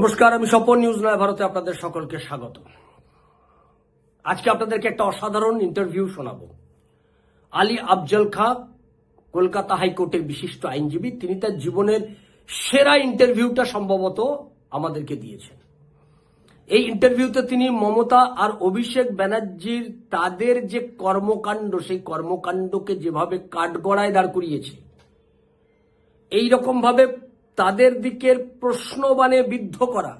নমস্কার, আমি স্বপন নিউজ নয় ভারতে আপনাদের সকলকে স্বাগত। আজকে আপনাদেরকে একটা অসাধারণ ইন্টারভিউ শোনাবো। আলী আফজল খা, কলকাতা হাইকোর্টের বিশিষ্ট আইনজীবী, তিনি তার জীবনের সেরা ইন্টারভিউটা সম্ভবত আমাদেরকে দিয়েছেন। এই ইন্টারভিউতে তিনি মমতা আর অভিষেক ব্যানার্জির তাদের যে কর্মকাণ্ড, সেই কর্মকাণ্ডকে যেভাবে কাঠগড়ায় দাঁড় করিয়েছে এই রকম ভাবে তাদের দিকের প্রশ্নবাণে বিদ্ধ করা।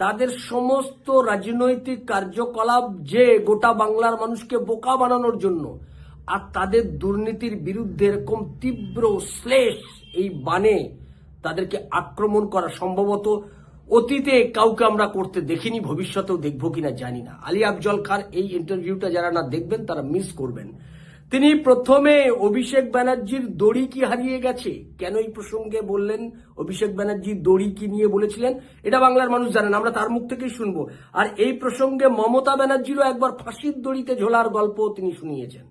তাদের সমস্ত রাজনৈতিক কার্যকলাপ যে গোটা বাংলার মানুষকে বোকা বানানোর জন্য, আর তাদের দুর্নীতির বিরুদ্ধে এরকম তীব্র শ্লেষ এই বানে তাদেরকে আক্রমণ করা সম্ভবত অতীতে কাউকে আমরা করতে দেখিনি, ভবিষ্যতেও দেখব কিনা জানি না। আলী আফজল খার এই ইন্টারভিউটা যারা না দেখবেন, তারা মিস করবেন। তিনি প্রথমে অভিষেক ব্যানার্জির দড়ি কি হারিয়ে গেছে? কেন এই প্রসঙ্গে বললেন, অভিষেক ব্যানার্জি দড়ি কি নিয়ে বলেছিলেন? এটা বাংলার মানুষ জানেন, আমরা তার মুখ থেকেই শুনব। আর এই প্রসঙ্গে মমতা ব্যানার্জিরও একবার ফাঁসির দড়িতে ঝোলার গল্প তিনি শুনিয়েছেন।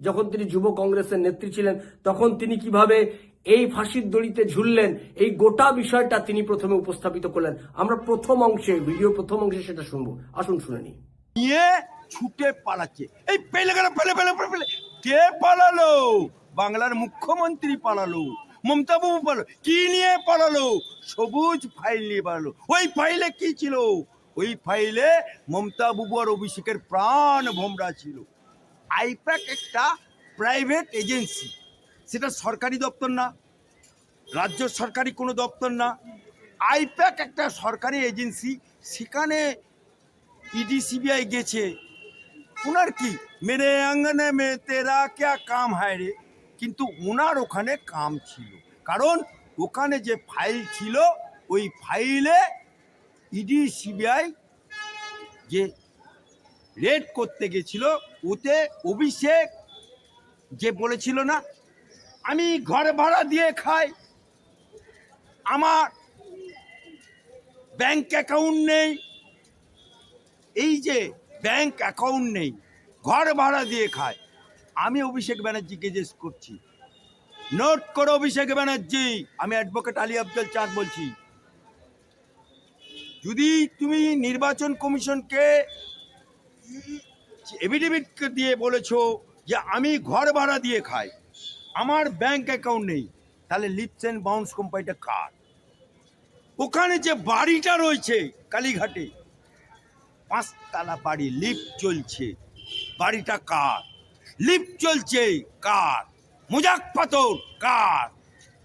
যখন তিনি যুব কংগ্রেসের নেত্রী ছিলেন, তখন তিনি কীভাবে এই ফাঁসির দড়িতে ঝুললেন, এই গোটা বিষয়টা তিনি প্রথমে উপস্থাপিত করলেন। আমরা প্রথম অংশে ভিডিও প্রথম অংশে সেটা শুনব। আসুন শুনে নিয়ে ছুটে পালাচ্ছে। এই পেলে পেলে পেলে পেলে। কে পালালো? বাংলার মুখ্যমন্ত্রী পালালো। মমতা বাবু পালালো। কি নিয়ে পালালো? সবুজ ফাইল নিয়ে পালালো। ওই ফাইলে কি ছিল? ওই ফাইলে মমতা বাবু আর অভিষেকের প্রাণ ভোমরা ছিল। আইপ্যাক একটা প্রাইভেট এজেন্সি সেটা সরকারি দপ্তর না। রাজ্য সরকারি কোনো দপ্তর না। আইপ্যাক একটা সরকারি এজেন্সি সেখানে ইডি সিবিআই গেছে। ওনার কি? মেরে আঙ্গনে মে তেরা ক্যা কাম হায় রে? কিন্তু ওনার ওখানে কাম ছিল। কারণ ওখানে যে ফাইল ছিল, ওই ফাইলে ইডি সিবিআই যে রেড করতে গেছিল, ওতে অভিষেক যে বলেছিল না, আমি ঘর ভাড়া দিয়ে খাই। আমার ব্যাংক অ্যাকাউন্ট নেই। এই যে ব্যাংক অ্যাকাউন্ট নেই, ঘর ভাড়া দিয়ে খায়। আমি অভিষেক ব্যানার্জিকে জিজ্ঞেস করছি, নোট করো অভিষেক ব্যানার্জি, আমি অ্যাডভোকেট আলী আব্দুল চাঁদ বলছি। যদি তুমি নির্বাচন কমিশনকে এভিডেভিট দিয়ে বলেছ যে আমি ঘর ভাড়া দিয়ে খাই, আমার ব্যাংক অ্যাকাউন্ট নেই, তাহলে লিপস অ্যান্ড বাউন্স কোম্পানিটা কার? ওখানে যে বাড়িটা রয়েছে কালীঘাটে পাঁচতলা বাড়ি, লিফট চলছে। বাড়িটা কার? লিফট চলছে কার? মুজাক পাথর কার?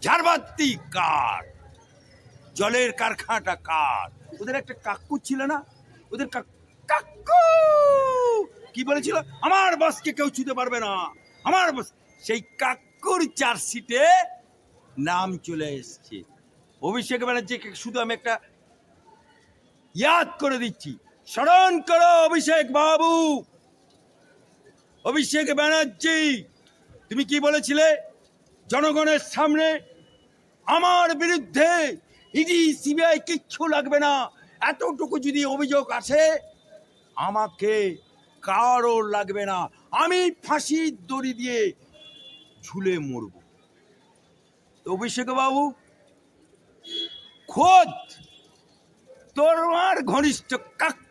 ঝাড়বাতি কার? জলের কারখানাটা কার? ওদের একটা কাকু ছিল না? ওদের কাকু! কি বলেছিল? আমার বাসকে কেউ ছুতে পারবে না। আমার বাস সেই কাকুর চার্জশিটে নাম চলে এসছে। অভিষেক ব্যানার্জিকে শুধু আমি একটা ইয়াদ করে দিচ্ছি। স্মরণ করো অভিষেক বাবু। অভিষেক ব্যানার্জি, তুমি কি বলেছিলে? জনগণের সামনে আমার বিরুদ্ধে ইডি, সিবিআই কিচ্ছু লাগবে না। এতটুকু যদি অভিযোগ আসে, আমাকে কারও লাগবে না। আমি ফাঁসির দড়ি দিয়ে ঝুলে মরব। অভিষেক বাবু, খোদ তোমার ঘনিষ্ঠ কাকু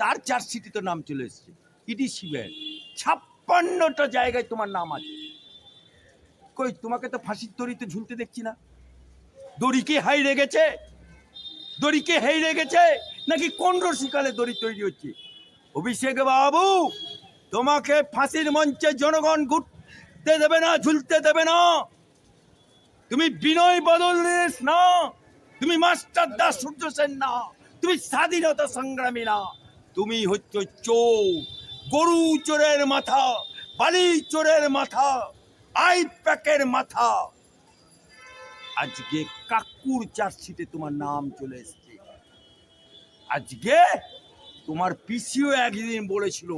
তার চার্জশিটে তো নাম চলে এসছে। ইডি সিবিআই ছাপ্পান্নটা জায়গায় তোমার নাম আছে। কই, তোমাকে তো ফাঁসির দড়িতে ঝুলতে দেখছি না। দড়ি কি হাইরে গেছে দড়ি কি গেছে নাকি কোন রসিকালে দড়ি তৈরি হচ্ছে? অভিষেক বাবু, তোমাকে ফাঁসির মঞ্চে জনগণ ঘুরতে দেবে না, ঝুলতে দেবে না। তুমি বিনয় বদল না? তুমি মাস্টার দাস সূর্য সেন না? তুমি স্বাধীনতা সংগ্রামী না। তুমি হচ্ছে চোর গরু চোরের মাথা, বালি চোরের মাথা আই প্যাকের মাথা। আজকে কাকুর চার্জশিটে তোমার নাম চলে এসছে। আজকে তোমার পিসিও একদিন বলেছিল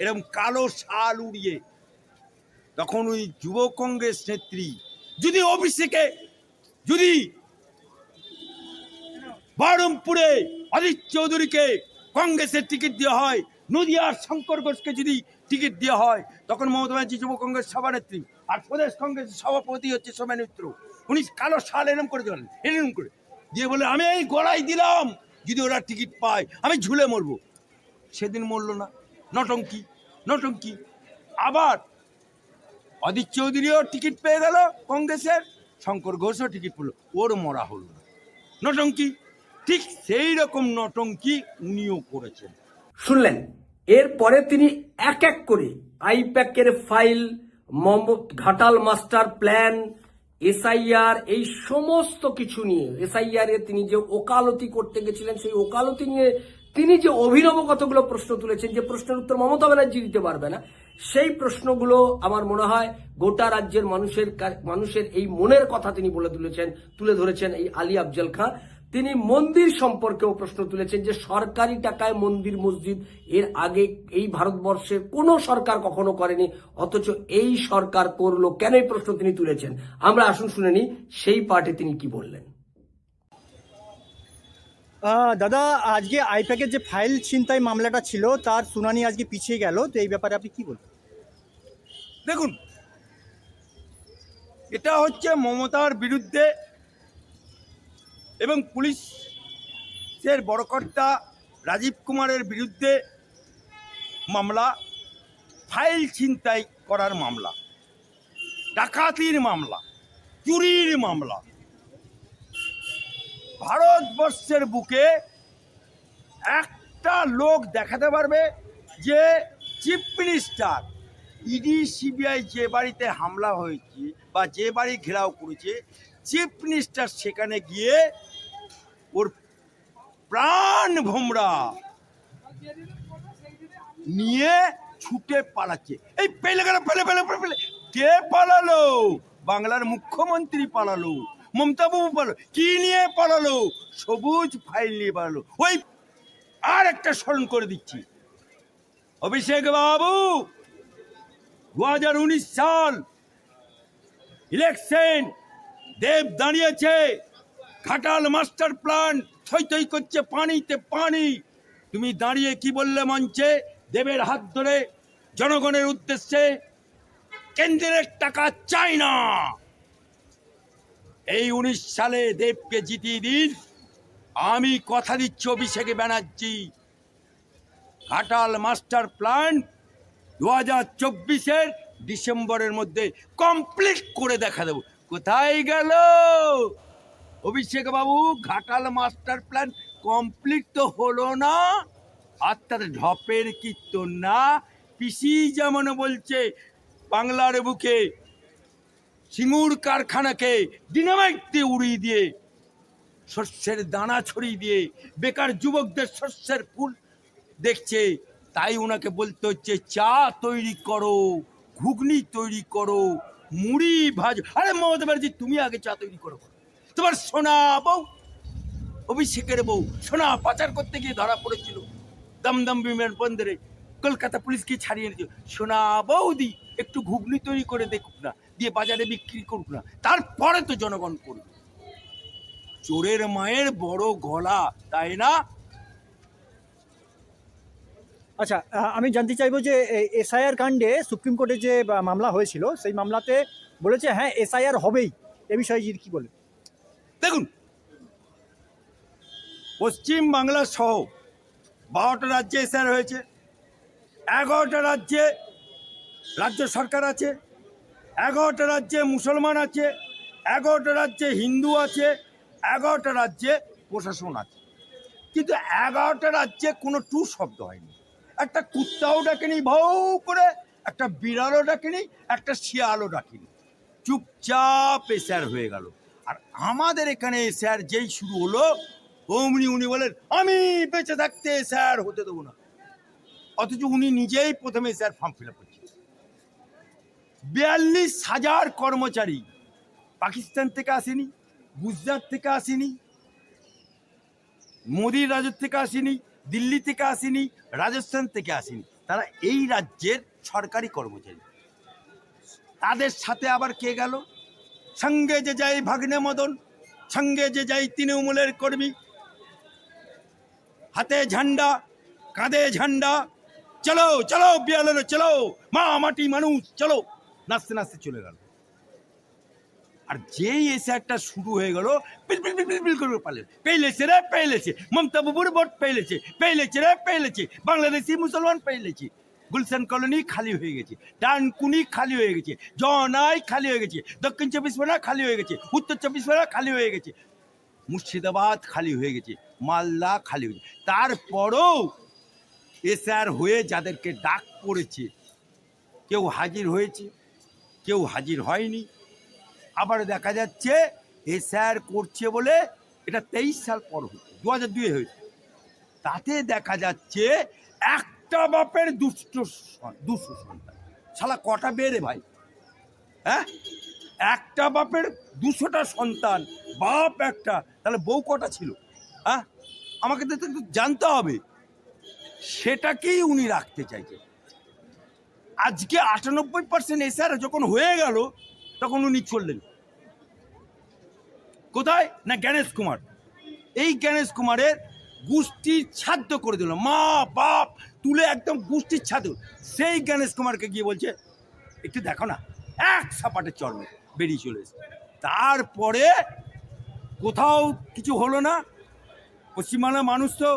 এরকম কালো শাল উড়িয়ে। তখন ওই যুব কংগ্রেস নেত্রী, যদি অভিষেকে যদি বহরমপুরে অজিত চৌধুরীকে কংগ্রেসের টিকিট দেওয়া হয়। নদিয়ার শঙ্কর ঘোষকে যদি টিকিট দেওয়া হয়, তখন মমতা ব্যানার্জি যুব কংগ্রেস সভানেত্রী আর প্রদেশ কংগ্রেসের সভাপতি হচ্ছে সোমেন মিত্র। উনি কালো শাল এরম করে চলেন এরম করে। দিয়ে বলে, আমি এই গড়াই দিলাম, যদি ওরা টিকিট পায়, আমি ঝুলে মরবো। সেদিন মরলো না। নটঙ্কি নটঙ্কি। আবার অদিত চৌধুরীও টিকিট পেয়ে গেল কংগ্রেসের, শঙ্কর ঘোষও টিকিট পেল। ওর মরা হলো না। নটঙ্কি ঠিক সেই রকম নটঙ্কি উনিও করেছেন। শুনলেন, এরপরে তিনি এক এক করে আইপ্যাকের file Ghatal master plan, SIR, এই সমস্ত কিছু নিয়ে, এসআইআর এ তিনি যে ওকালতি করতে গেছিলেন, সেই ওকালতি নিয়ে তিনি যে অভিনব কতগুলো প্রশ্ন তুলেছেন, যে প্রশ্নের উত্তর মমতা ব্যানার্জি দিতে পারবে না, সেই প্রশ্নগুলো আমার মনে হয় গোটা রাজ্যের মানুষের মানুষের এই মনের কথা তিনি বলে তুলেছেন, তুলে ধরেছেন এই আলী আফজল খাঁ। তিনি মন্দির সম্পর্কেও প্রশ্ন তুলেছেন যে সরকারি টাকায় মন্দির মসজিদ এর আগে এই ভারতবর্ষের কোনো সরকার কখনো করেনি অথচ এই সরকার করল। কেন এই প্রশ্ন তিনি তুলেছেন? আমরা আসুন শুনে নিই সেই পার্টে তিনি কি বললেন। দাদা আজকে আইপ্যাকের যে ফাইল ছিনতাই মামলাটা ছিল তার শুনানি আজকে পিছিয়ে গেল তো এই ব্যাপারে আপনি কি বলবেন? দেখুন এটা হচ্ছে মমতার বিরুদ্ধে এবং পুলিশের বড়কর্তা রাজীব কুমারের বিরুদ্ধে মামলা, ফাইল ছিনতাই করার মামলা, ডাকাতির মামলা, চুরির মামলা। ভারতবর্ষের বুকে একটা লোক দেখাতে পারবে যে চিফ মিনিস্টার ইডি, সিবিআই যে বাড়িতে হামলা হয়েছে বা যে বাড়ি ঘেরাও করেছে, চিফ মিনিস্টার সেখানে গিয়ে ওর প্রাণ ভোমরা নিয়ে ছুটে পালাচ্ছে। এই পেলে গেল, পেলে পেলে পেলে কে পালালো? বাংলার মুখ্যমন্ত্রী পালালো মমতা বাবু পালালো, কি নিয়ে পালালো? সবুজ ফাইল নিয়ে পালালো। ওই আর একটা স্মরণ করে দিচ্ছি। অভিষেক বাবু দু হাজার উনিশ সাল ইলেকশন, দেব দাঁড়িয়েছে। ঘাটাল মাস্টার প্ল্যান, থই করছে পানিতে পানি। তুমি দাঁড়িয়ে কি বললে মঞ্চে? দেবের হাত ধরে জনগণের উদ্দেশ্যে কেন্দ্রের টাকা চাই না। এই উনিশ সালে দেবকে জিতিয়ে দিন। আমি কথা দিচ্ছি অভিষেকে ব্যানার্জি। ঘাটাল মাস্টার প্ল্যান দু হাজার চব্বিশের ডিসেম্বরের মধ্যে কমপ্লিট করে দেখা দেবো। কোথায় গেল? অভিষেক বাবু, ঘাটাল মাস্টার প্ল্যান কমপ্লিট তো হলো না। আর তার ঢপের কীর্তন না। পিসি যেমন বলছে, বাংলার বুকে সিঙ্গুর কারখানাকে দিয়ে উড়িয়ে দিয়ে, শস্যের দানা ছড়িয়ে দিয়ে বেকার যুবকদের শস্যের ফুল দেখছে। তাই ওনাকে বলতে হচ্ছে, চা তৈরি করো, ঘুগনি তৈরি করো, মুড়ি ভাজ। আরে মমতা ব্যানার্জি, তুমি আগে চা তৈরি করো। তোমার সোনা বউ, অভিষেকের বউ, সোনা পাচার করতে গিয়ে ধরা পড়েছিল। দমদম বিমান বন্দরে কলকাতা পুলিশকে ছাড়িয়ে এনেছিল সোনা বৌদি, একটু ঘুগনি তৈরি করে দেখুক না, দিয়ে বাজারে বিক্রি করুক না, তারপরে তো জনগণ করবে। চোরের মায়ের বড় গলা, তাই না? আচ্ছা আমি জানতে চাইব যে এসআইআর কাণ্ডে সুপ্রিম কোর্টে যে মামলা হয়েছিল, সেই মামলাতে বলেছে হ্যাঁ এসআইআর হবেই, এ বিষয়ে কি বলেন? দেখুন, পশ্চিম বাংলা সহ বারোটা রাজ্যে এসআর হয়েছে, এগারোটা রাজ্যে রাজ্য সরকার আছে, এগারোটা রাজ্যে মুসলমান আছে, এগারোটা রাজ্যে হিন্দু আছে, এগারোটা রাজ্যে প্রশাসন আছে। কিন্তু এগারোটা রাজ্যে কোনো টু শব্দ হয়নি। একটা কুত্তাও ডাকেনি ভাউ করে, একটা বিড়ালও ডাকেনি, একটা শিয়ালও ডাকেনি। চুপচাপ এসআর হয়ে গেল। আর আমাদের এখানে স্যার যেই শুরু হলো, অমনি উনি বলেন, আমি বেঁচে থাকতে স্যার হতে দেবো না। অথচ উনি নিজেই প্রথমে স্যার ফর্ম ফিল আপ করছেন। বিয়াল্লিশ হাজার কর্মচারী পাকিস্তান থেকে আসেনি, গুজরাট থেকে আসেনি, মোদির রাজ্য থেকে আসেনি, দিল্লি থেকে আসেনি, রাজস্থান থেকে আসেনি। তারা এই রাজ্যের সরকারি কর্মচারী। তাদের সাথে আবার কে গেল? সঙ্গে যে যাই ভাগ্নে মদন, সঙ্গে যে যাই তৃণমূলের কর্মী। হাতে ঝান্ডা, কাঁধে ঝান্ডা। চলো চলো বিয়ালের চলো। মা, মাটি, মানুষ, চলো। নাচতে নাচতে চলে গেল। আর যেই এসে একটা শুরু হয়ে গেল, পালে পেলেছে রে পেলেছে মমতা বাবুর ভোট পেলেছে পেলেছে রে পেলেছে বাংলাদেশি মুসলমান পেলেছে গুলশান কলোনি খালি হয়ে গেছে, ডানকুনি খালি হয়ে গেছে, জনাই খালি হয়ে গেছে, দক্ষিণ চব্বিশ পরগনা খালি হয়ে গেছে, উত্তর চব্বিশ পরগনা খালি হয়ে গেছে, মুর্শিদাবাদ খালি হয়ে গেছে, মালদা খালি হয়ে গেছে। তারপরও এসআর হয়ে যাদেরকে ডাক পড়েছে, কেউ হাজির হয়েছে, কেউ হাজির হয়নি। আবার দেখা যাচ্ছে এসআর করছে বলে এটা তেইশ সাল পর হচ্ছে দু হাজার দুয়ে হয়েছে। তাতে দেখা যাচ্ছে একটা বাপের দুষ্ট দুশো সন্তান। শালা কটা বেড়ে ভাই? হ্যাঁ? একটা বাপের দুশোটা সন্তান, বাপ একটা, তাহলে বউ কটা ছিল? হ্যাঁ? আমাকে তো জানতে হবে। সেটাকেই উনি রাখতে চাইছে। আজকে আটানব্বই পার্সেন্ট এসআর যখন হয়ে গেল, তখন উনি চললেন। কোথায়? না জ্ঞানেশ কুমার। এই জ্ঞানেশ কুমারের গোষ্ঠীর ছাদ্য করে দিল। মা, বাপ তুলে একদম গোষ্ঠীর ছাদ্য সেই জ্ঞানেশ কুমারকে গিয়ে বলছে, একটু দেখো না, এক সাপাটের চর্মে বেরিয়ে চলে এসে তারপরে কোথাও কিছু হলো না। পশ্চিমবাংলার মানুষ তো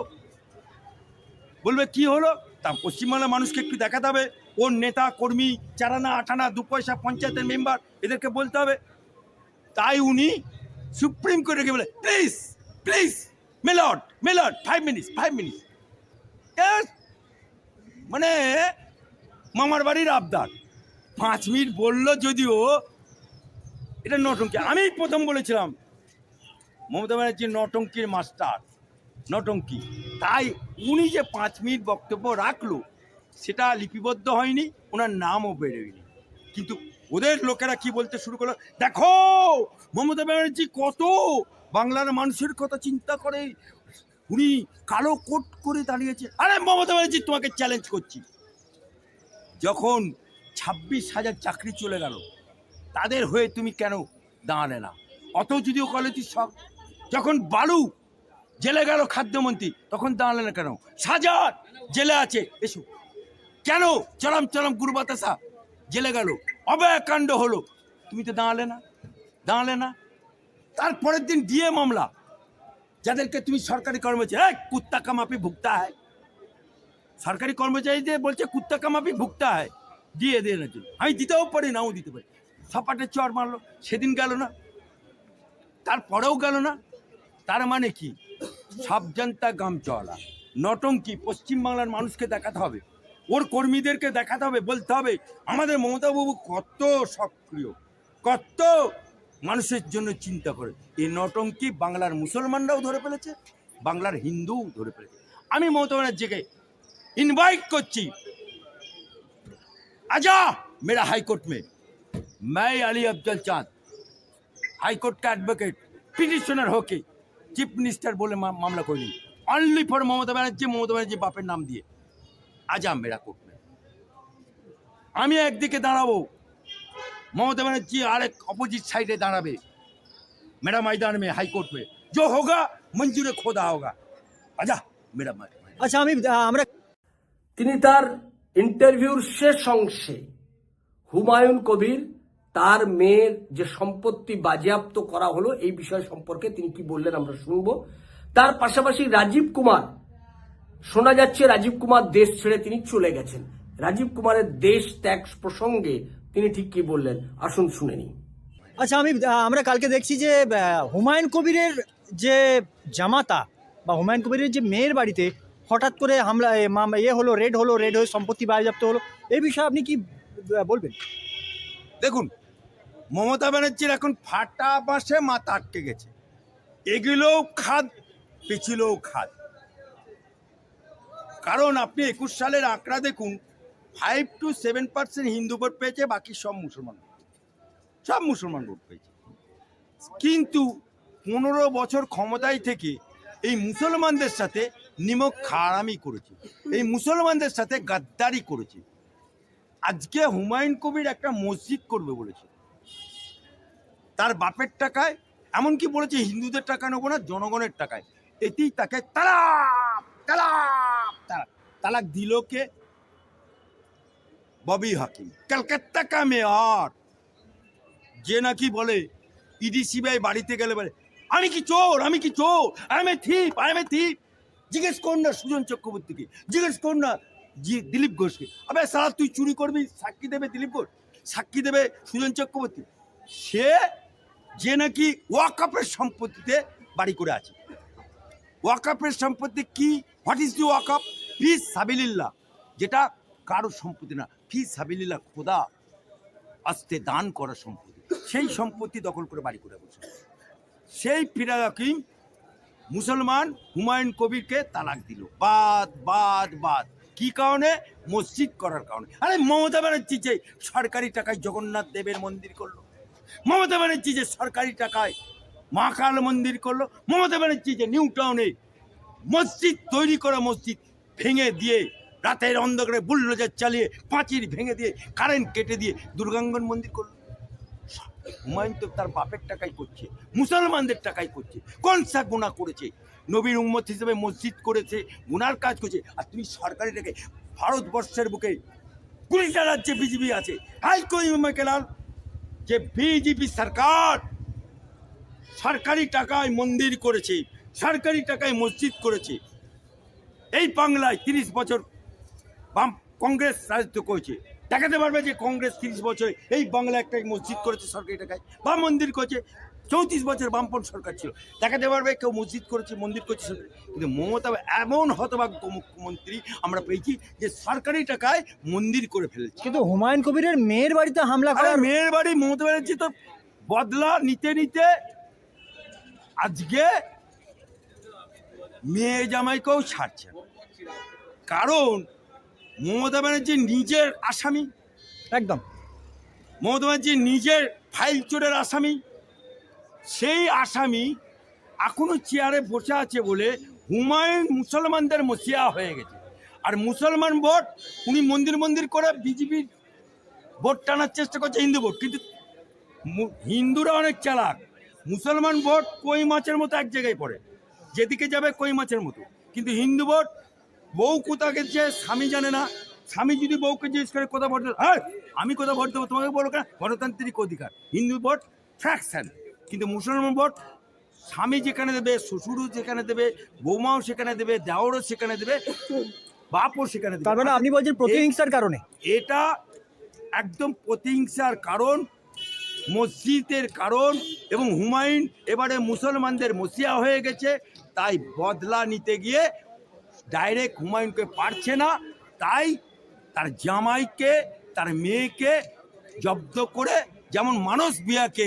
বলবে, কি হলো? তা পশ্চিমবাংলার মানুষকে একটু দেখাতে হবে। ওর নেতা, কর্মী, চারানা, আটানা দু পয়সা পঞ্চায়েতের মেম্বার, এদেরকে বলতে হবে। তাই উনি সুপ্রিম কোর্টে গিয়ে বলে, প্লিজ প্লিজ, মেলট মেলট ফাইভ মিনিটস ফাইভ মিনিটস মানে মামার বাড়ির আবদার। পাঁচ মিনিট বলল যদিও, এটা নটঙ্কি আমি প্রথম বলেছিলাম, মমতা ব্যানার্জি নটঙ্কির মাস্টার নটঙ্কি তাই উনি যে পাঁচ মিনিট বক্তব্য রাখল, সেটা লিপিবদ্ধ হয়নি, ওনার নামও বেরোয়নি। কিন্তু ওদের লোকেরা কি বলতে শুরু করল, দেখো, মমতা ব্যানার্জি কত বাংলার মানুষের কথা চিন্তা করে উনি কালো কোট করে দাঁড়িয়েছে। আরে, মমতা ব্যানার্জি, তোমাকে চ্যালেঞ্জ করছি। যখন ছাব্বিশ হাজার চাকরি চলে গেল, তাদের হয়ে তুমি কেন দাঁড়ালে না? অত যদিও কলেজের শখ যখন বালু জেলে গেল খাদ্যমন্ত্রী, তখন দাঁড়ালে না কেন? সাজার জেলে আছে, এসো। কেন? চরম চরম গুরু বাতাসা জেলে গেল। অবয়কাণ্ড হলো। তুমি তো দাঁড়ালে না দাঁড়ালে না। তারপরের দিন ডিএ মামলা যাদেরকে তুমি সরকারি কর্মচারী, এই কুত্তা কামাপি ভুগতা হয়। সরকারি কর্মচারীদের বলছে, কুত্তা কামাপি ভুগতা হয়। দিয়ে দিয়ে না আমি দিতেও পারি নাও দিতে পারি। সপাটে চর মারলো, সেদিন গেল না। তারপরেও গেল না। তার মানে কি? সব জনতা গাম চলা। নটঙ্কি পশ্চিমবাংলার মানুষকে দেখাতে হবে। ওর কর্মীদেরকে দেখাতে হবে, বলতে হবে, আমাদের মমতাবাবু কত সক্রিয়, কত মানুষের জন্য চিন্তা করে এই নটঙ্কি বাংলার মুসলমানরাও ধরে ফেলেছে বাংলার হিন্দুও ধরে ফেলেছে আমি মমতা ব্যানার্জিকে ইনভাইট করছি आजा मेरा हाई कोर्ट में मैं अली अफजल चांद हाई कोर्ट का एडवोकेट पिटिशनर होके চিফ মিনিস্টার বলে মা- মামলা করিনি অনলি ফর মমতা ব্যানার্জি মমতা ব্যানার্জি বাপের নাম দিয়ে আজা মেরা কোর্ট में আমি একদিকে দাঁড়াবো মমতা ব্যানার্জি আরেক অপোজিট সাইডে দাঁড়াবে मेरा मैदान में हाई कोर्ट में जो होगा मंजूर खोदा होगा आजा मेरा मैदान আচ্ছা আমি আহ, আমরা তিনি তার ইন্টারভিউর শেষ অংশে হুমায়ুন কবির তার মেয়ের যে সম্পত্তি বাজেয়াপ্ত করা হলো এই বিষয় সম্পর্কে তিনি কি বললেন আমরা শুনব তার পাশাপাশি রাজীব কুমার শোনা যাচ্ছে রাজীব কুমার দেশ ছেড়ে তিনি চলে গেছেন রাজীব কুমারের দেশ ত্যাগ প্রসঙ্গে তিনি ঠিক কি বললেন? আসুন শুনে নিই। আচ্ছা আমি আমরা কালকে দেখছি যে হুমায়ুন কবিরের যে জামাতা বা হুমায়ুন কবিরের যে মেয়ের বাড়িতে হঠাৎ করে হামলা এ, ইয়ে হলো রেড হলো রেড হয়ে সম্পত্তি বাজেয়াপ্ত হলো এই বিষয়ে আপনি কি বলবেন? দেখুন মমতা ব্যানার্জির এখন ফাটা পাশে মাথা আটকে গেছে। এগুলোও খাদ পিছিলেও খাদ। কারণ আপনি একুশ সালের আঁকড়া দেখুন five two seven percent Hindu vote পেয়েছে, বাকি সব মুসলমান সব মুসলমান ভোট পেয়েছে। কিন্তু পনেরো বছর ক্ষমতায় থেকে এই মুসলমানদের সাথে নিমক খারামি করেছে। এই মুসলমানদের সাথে গাদ্দারি করেছে। আজকে হুমায়ুন কবির একটা মসজিদ করবে বলেছে। তার বাপের টাকায়, এমনকি বলেছে হিন্দুদের টাকা নেব না, জনগণের টাকায়। এতেই তাকে তালাক তালাক তালাক দিল কে? ববি হাকিম। ক্যালকাত্তা কা মেয়র। যে নাকি বলে ইডি সিবিআই বাড়িতে গেলে বলে, আমি কি চোর, আমি কি চোর I am a thief I am a thief জিজ্ঞেস কর না সুজন চক্রবর্তীকে, জিজ্ঞেস কর না জি, দিলীপ ঘোষকে। আবে সারা তুই চুরি করবি? সাক্ষী দেবে দিলীপ ঘোষ? সাক্ষী দেবে সুজন চক্রবর্তী। সে যে নাকি ওয়াকাপের সম্পত্তিতে বাড়ি করে আছে। ওয়াকাপের সম্পত্তি কি? হোয়াট ইজ দি ওয়াকাপ ফিস সাবিলিল্লাহ যেটা কারও সম্পত্তি না। ফিস সাবিলিল্লাহ খোদা আস্তে দান করা সম্পত্তি। সেই সম্পত্তি দখল করে বাড়ি করে বসে। সেই ফিরাদ হাকিম মুসলমান হুমায়ুন কবিরকে তালাক দিল। বাদ বাদ বাদ। কি কারণে? মসজিদ করার কারণে। আরে মমতা ব্যানার্জি যে সরকারি টাকায় জগন্নাথ দেবের মন্দির করল, মমতা ব্যানার্জি যে সরকারি টাকায় মা কাল মন্দির করল, মমতা ব্যানার্জি যে নিউ টাউনে মসজিদ তৈরি করা মসজিদ ভেঙে দিয়ে রাতের অন্ধকারে বুলডোজার চালিয়ে পাঁচির ভেঙে দিয়ে কারেন্ট কেটে দিয়ে দুর্গাঙ্গন মন্দির করল। হুমায়ুন তো তার বাপের টাকাই করছে, মুসলমানদের টাকাই করছে, কোন সা গুণা করেছে? নবীর উম্মত হিসেবে মসজিদ করেছে, গুনার কাজ করছে, আর তুমি সরকারি টাকে ভারতবর্ষের বুকে কুড়িটা রাজ্যে বিজেপি আছে। হাই কই মেকেলাল যে বিজেপি সরকার সরকারি টাকায় মন্দির করেছে, সরকারি টাকায় মসজিদ করেছে। এই বাংলায় তিরিশ বছর বাম কংগ্রেস রাজত্ব করেছে। দেখাতে পারবে যে কংগ্রেস তিরিশ বছর এই বাংলা একটা মসজিদ করেছে সরকারি টাকায় বা মন্দির করেছে চৌত্রিশ বছর বামপন্থ সরকার ছিল। দেখাতে পারবে কেউ মসজিদ করেছে মন্দির করেছে কিন্তু মমতা এমন হতভাগ্য মুখ্যমন্ত্রী আমরা পেয়েছি যে সরকারি টাকায় মন্দির করে ফেলেছে। কিন্তু হুমায়ুন কবিরের মেয়ের বাড়িতে হামলা করার মেয়ের বাড়ি মমতা ব্যানার্জি তো বদলা নিতে নিতে আজকে মেয়ে জামাইকেও ছাড়ছে। না। কারণ মমতা ব্যানার্জি নিজের আসামি। একদম। মমতা ব্যানার্জি নিজের ফাইল চোরের আসামি। সেই আসামি এখনও চেয়ারে বসে আছে বলে হুমায়ুন মুসলমানদের মসিয়া হয়ে গেছে। আর মুসলমান ভোট উনি মন্দির মন্দির করে বিজেপির ভোট টানার চেষ্টা করছে হিন্দু ভোট। কিন্তু হিন্দুরা অনেক চালাক। মুসলমান ভোট কই মাছের মতো এক জায়গায় পড়ে। যেদিকে যাবে কই মাছের মতো। কিন্তু হিন্দু ভোট বউ কোথা গেছে স্বামী জানে না স্বামী যদি বউকে জিজ্ঞেস করে কোথা ভোট দেবে হ্যাঁ আমি কোথা ভোট দেবো তোমাকে বলো কেন? গণতান্ত্রিক অধিকার হিন্দু ভোট ফ্র্যাকশন কিন্তু মুসলমান ভোট স্বামী যেখানে দেবে শ্বশুরও যেখানে দেবে বৌমাও সেখানে দেবে দেওরও সেখানে দেবে বাপও সেখানে দেবে। তার মানে আপনি বলছেন প্রতিহিংসার কারণে। এটা একদম প্রতিহিংসার কারণ মসজিদের কারণ এবং হুমায়ুন এবারে মুসলমানদের মসিয়া হয়ে গেছে তাই বদলা নিতে গিয়ে ডাইরেক্ট হুমায়ুনকে পারছে না তাই তার জামাইকে তার মেয়েকে জব্দ করে যেমন মানস বিয়াকে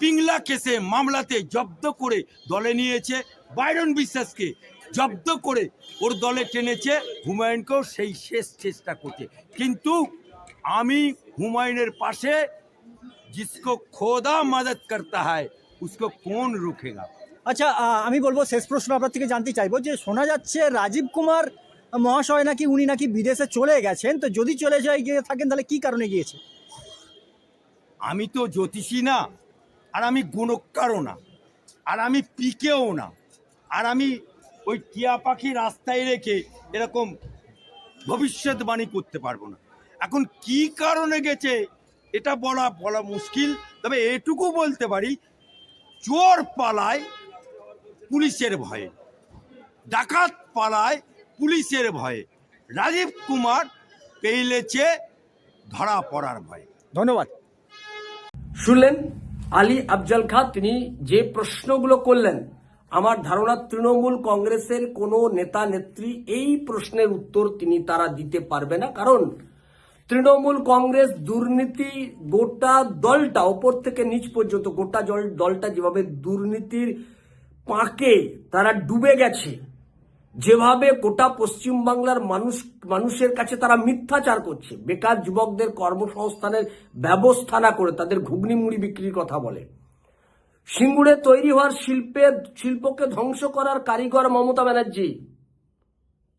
পিংলা কেসে মামলাতে জব্দ করে দলে নিয়েছে বাইরন বিশ্বাসকে জব্দ করে ওর দলে টেনেছে হুমায়ুনকেও সেই শেষ চেষ্টা করছে কিন্তু আমি হুমায়ুনের পাশে जिसको खोदा मदद करता है उसको कौन रोकेगा আচ্ছা আমি বলব শেষ প্রশ্ন আপনার থেকে জানতে চাইব যে শোনা যাচ্ছে রাজীব কুমার মহাশয় নাকি উনি নাকি বিদেশে চলে গেছেন। তো যদি চলে যায়, গিয়ে থাকেন, তাহলে কি কারণে গিয়েছে? আমি তো জ্যোতিষী না, আর আমি গুণকারও না, আর আমি পিকেও না, আর আমি ওই টিয়া পাখি রাস্তায় রেখে এরকম ভবিষ্যৎবাণী করতে পারব না। এখন কি কারণে গেছে, এটা বলা বলা মুশকিল, তবে এটুকু বলতে পারি, চোর পালায় পুলিশের ভয়ে। ডাকাত পালায় পুলিশের ভয়ে। রাজীব কুমার পেইলেছে ধরা পড়ার ভয়ে। ধন্যবাদ। শুনলেন আলী আফজাল খাঁ তিনি যে প্রশ্নগুলো করলেন আমার ধারণা তৃণমূল কংগ্রেসের কোনো নেতা নেত্রী এই প্রশ্নের উত্তর তিনি তারা দিতে পারবে না। কারণ তৃণমূল কংগ্রেস দুর্নীতি গোটা দলটা ওপর থেকে নিচ পর্যন্ত গোটা দলটা যেভাবে দুর্নীতির পাঁকে, তারা ডুবে গেছে। যেভাবে গোটা পশ্চিমবাংলার মানুষ, মানুষের কাছে তারা মিথ্যাচার করছে, বেকার যুবকদের কর্মসংস্থানের ব্যবস্থা না করে তাদের ঘুগনি মুড়ি বিক্রির কথা বলে। সিঙ্গুরে তৈরি হওয়ার শিল্পে, শিল্পকে ধ্বংস করার কারিগর মমতা ব্যানার্জি।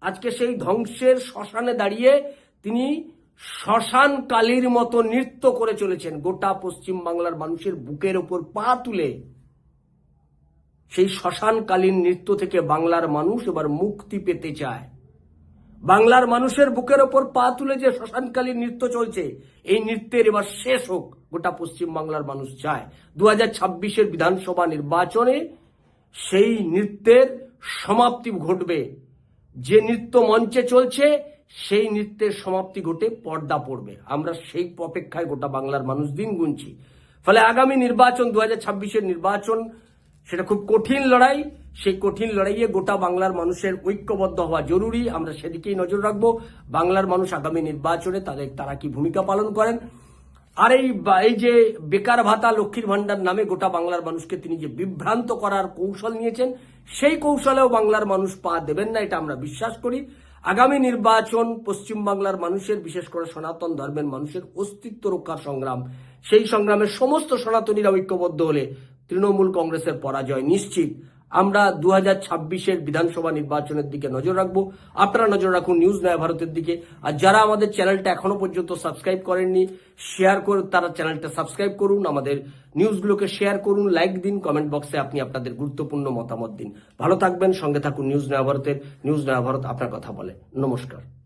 আজকে সেই ধ্বংসের শ্মশানে দাঁড়িয়ে তিনি শ্মশান কালীর মতো নৃত্য করে চলেছেন গোটা পশ্চিম বাংলার মানুষের বুকের ওপর পা তুলে। সেই শ্মশানকালীন নৃত্য থেকে বাংলার মানুষ এবার মুক্তি পেতে চায়। বাংলার মানুষের বুকের ওপর পা তুলে যে শ্মশানকালীন নৃত্য চলছে, এই নৃত্যের এবার শেষ হোক, গোটা পশ্চিম বাংলার মানুষ চায়। দু হাজার বিধানসভা নির্বাচনে সেই নৃত্যের সমাপ্তি ঘটবে। যে নৃত্য মঞ্চে চলছে, সেই নৃত্যের সমাপ্তি ঘটে পর্দা পড়বে। আমরা সেই অপেক্ষায় গোটা বাংলার মানুষ দিন গুনছি। ফলে আগামী নির্বাচন দু হাজার নির্বাচন সেটা খুব কঠিন লড়াই। সেই কঠিন লড়াইয়ে গোটা বাংলার মানুষের ঐক্যবদ্ধ হওয়া জরুরি। আমরা সেদিকেই নজর রাখব। বাংলার মানুষ আগামী নির্বাচনে তাদের তারা কি ভূমিকা পালন করেন? আর এই এই যে বেকার ভাতা, লক্ষ্মীর ভান্ডার নামে গোটা বাংলার মানুষকে তিনি যে বিভ্রান্ত করার কৌশল নিয়েছেন, সেই কৌশলেও বাংলার মানুষ পা দেবেন না, এটা আমরা বিশ্বাস করি। আগামী নির্বাচন পশ্চিম বাংলার মানুষের, বিশেষ করে সনাতন ধর্মের মানুষের অস্তিত্ব রক্ষার সংগ্রাম। সেই সংগ্রামের সমস্ত সনাতনীরা ঐক্যবদ্ধ হলে তৃণমূল কংগ্রেসের পরাজয় নিশ্চিত। আমরা দু হাজার বিধানসভা নির্বাচনের দিকে নজর রাখব। আপনারা নজর রাখুন নিউজ নয়া ভারতের দিকে। আর যারা আমাদের চ্যানেলটা এখনও পর্যন্ত সাবস্ক্রাইব করেননি শেয়ার করে তারা চ্যানেলটা সাবস্ক্রাইব করুন, আমাদের নিউজগুলোকে শেয়ার করুন লাইক দিন কমেন্ট বক্সে আপনি আপনাদের গুরুত্বপূর্ণ মতামত দিন। ভালো থাকবেন, সঙ্গে থাকুন নিউজ নয়া ভারতের। নিউজ নয়া ভারত আপনার কথা বলে। নমস্কার।